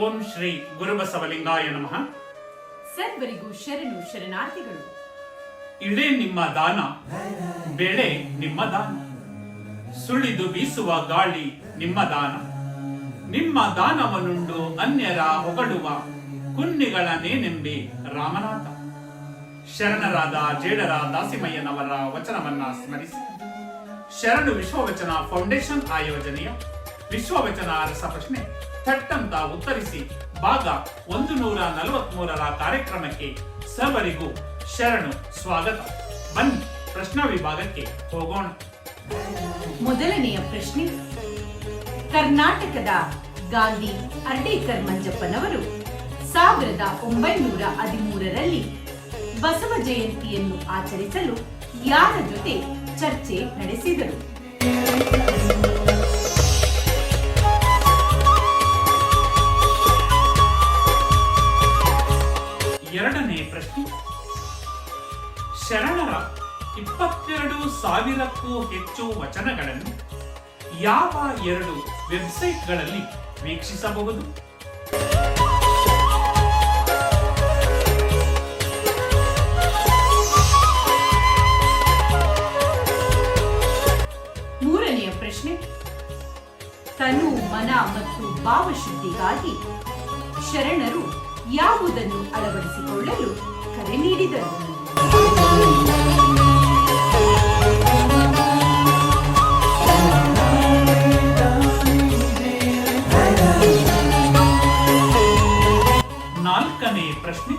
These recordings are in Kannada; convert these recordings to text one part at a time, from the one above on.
ಓಂ ಶ್ರೀ ಗುರುಬಸವಲಿಂಗಾಯ ನಮಃ. ಸರ್ವರಿಗೂ ಶರಣು ಶರಣಾರ್ಥಿಗಳು. ಇಳೆ ನಿಮ್ಮ ದಾನ ಬೆಳೆ ನಿಮ್ಮ ದಾನ ಸುಳಿದು ಬೀಸುವ ಗಾಳಿ ನಿಮ್ಮ ದಾನ. ನಿಮ್ಮ ದಾನವನ್ನುಂಡು ಅನ್ಯರ ಹೊಗಳುವ ಕುನ್ನಿಗಳ ನೇನೆಂಬಿ ರಾಮನಾಥ. ಶರಣರಾದ ಜೇಡರ ದಾಸಿಮಯ್ಯನವರ ವಚನವನ್ನ ಸ್ಮರಿಸಿ. ಶರಣು ವಿಶ್ವವಚನ ಫೌಂಡೇಶನ್ ಆಯೋಜನೆಯ ವಿಶ್ವವಚನ ಪ್ರಶ್ನೆ ಥಟ್ಟಂತ ಉತ್ತರಿಸಿ, ಭಾಗ ಒಂದು ನೂರ ನಲವತ್ಮೂರರ ಕಾರ್ಯಕ್ರಮಕ್ಕೆ ಸರ್ವರಿಗೂ ಶರಣು ಸ್ವಾಗತ. ಬನ್ನಿ, ಪ್ರಶ್ನಾ ವಿಭಾಗಕ್ಕೆ ಹೋಗೋಣ. ಮೊದಲನೆಯ ಪ್ರಶ್ನೆ, ಕರ್ನಾಟಕದ ಗಾಂಧಿ ಅರ್ಡೇಕರ್ ಮಂಜಪ್ಪನವರು ಸಾವಿರದ ಒಂಬೈನೂರ ಹದಿಮೂರರಲ್ಲಿ ಬಸವ ಜಯಂತಿಯನ್ನು ಆಚರಿಸಲು ಯಾರ ಜೊತೆ ಚರ್ಚೆ ನಡೆಸಿದರು? ಶರಣರ ಇಪ್ಪತ್ತೆರಡು ಸಾವಿರಕ್ಕೂ ಹೆಚ್ಚು ವಚನಗಳನ್ನು ಯಾವ ಎರಡು ವೆಬ್ಸೈಟ್ಗಳಲ್ಲಿ ವೀಕ್ಷಿಸಬಹುದು? ಮೂರನೆಯ ಪ್ರಶ್ನೆ. ತನು ಮನ ಮತ್ತು ಭಾವಶುದ್ಧಿಗಾಗಿ ಶರಣರು ಯಾವುದನ್ನು ಅಳವಡಿಸಿಕೊಳ್ಳಲು ಕರೆ ನೀಡಿದರು? ಪ್ರಶ್ನೆ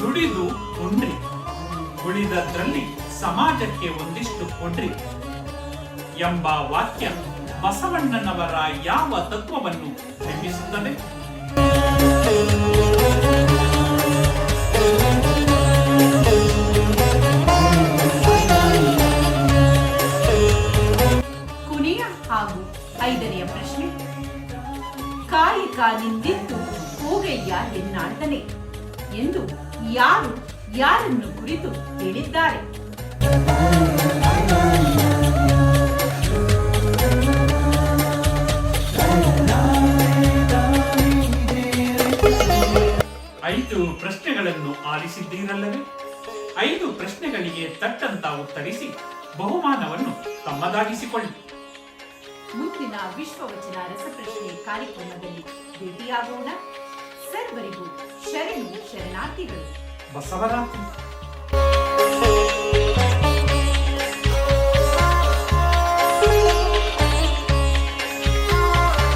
ದುಡಿದು ಉಂಡ್ರಿ ಉಳಿದದ್ರಲ್ಲಿ ಸಮಾಜಕ್ಕೆ ಒಂದಿಷ್ಟು ಕೊಡ್ರಿ ಎಂಬ ವಾಕ್ಯ ಬಸವಣ್ಣನವರ ಯಾವ ತತ್ವವನ್ನು ಬಿಂಬಿಸುತ್ತದೆ? ಕೊನೆಯ ಹಾಗೂ ಐದನೆಯ ಪ್ರಶ್ನೆ ಕಾಯಿ ನಿಂದಿತ್ತು ಹೋಗಯ್ಯ ಎನ್ನಾಡ್ತಾನೆ ಎಂದು ಯಾರು ಯಾರನ್ನು ಕುರಿತು ಹೇಳಿದ್ದಾರೆ. ಐದು ಪ್ರಶ್ನೆಗಳನ್ನು ಆಲಿಸಿದ್ದೀರಲ್ಲವೇ ಐದು ಪ್ರಶ್ನೆಗಳಿಗೆ ತಟ್ಟಂತ ಉತ್ತರಿಸಿ ಬಹುಮಾನವನ್ನು ತಮ್ಮದಾಗಿಸಿಕೊಳ್ಳಿ. ಮುಂದಿನ ವಿಶ್ವವಚನ ರಸಪ್ರಶ್ನೆ ಕಾರ್ಯಕ್ರಮದಲ್ಲಿ ಭೇಟಿಯಾಗೋಣ. ಸರ್ವರಿಗೂ ಶರಣು ಶರಣಾರ್ಥಿಗಳು. ಬಸವರಾತ್ರಿ